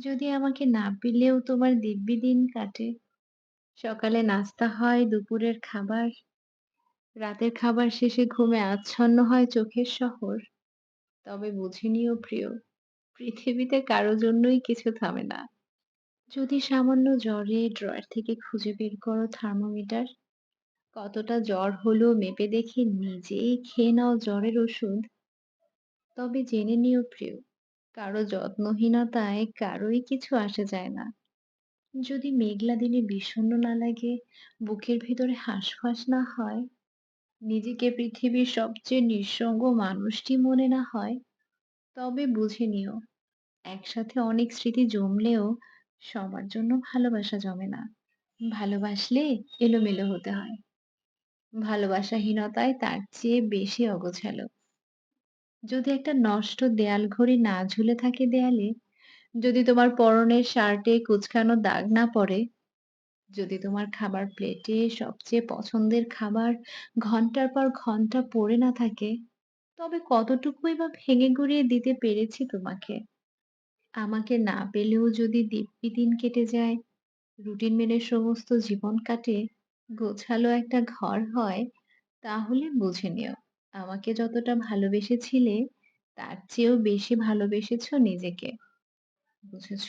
যদি আমাকে না পেলেও তোমার দিব্যি দিন কাটে। সকালে নাস্তা হয়, দুপুরের খাবার, রাতের খাবার শেষে ঘুমে আচ্ছন্ন হয় চোখের শহর। তবে বুঝে নিও প্রিয়, পৃথিবীতে কারও জন্যই কিছু থামে না। যদি সামান্য জ্বরে ড্রয়ার থেকে খুঁজে বের করো থার্মোমিটার, কতটা জ্বর হলো মেপে দেখে নিজেই খেয়ে নাও জ্বরের ওষুধ। তবে জেনে নিও প্রিয়, কারও যত্নহীনতায় কারোই কিছু আসে যায় না। যদি মেঘলা দিনে বিষণ্ণ না লাগে, বুকের ভেতরে হাঁসফাঁস না হয়, নিজেকে পৃথিবীর সবচেয়ে নিঃসঙ্গ মানুষটি মনে না হয়, তবে বুঝে নিও একসাথে অনেক স্মৃতি জমলেও সবার জন্য ভালোবাসা জমে না। ভালোবাসলে এলোমেলো হতে হয়। ভালোবাসাহীনতায় তার চেয়ে বেশি অগোছালো। যদি একটা নষ্ট দেয়াল ঘড়ি না ঝুলে থাকে দেয়ালে, যদি তোমার পরনের শার্টে কুচকানো দাগ না পড়ে, যদি তোমার খাবার প্লেটে সবচেয়ে পছন্দের খাবার ঘণ্টার পর ঘণ্টা পড়ে না থাকে, তবে কতটুকুই বা ভেঙে গুঁড়িয়ে দিতে পেরেছি তোমাকে। আমাকে না পেলেও যদি দিব্যি দিন কেটে যায়, রুটিন মেনে সমস্ত জীবন কাটে, গোছালো একটা ঘর হয়, তাহলে বুঝে নিও আমাকে যতটা ভালোবেসেছিলে, তার চেয়েও বেশি ভালোবেসেছো নিজেকে। বুঝেছ?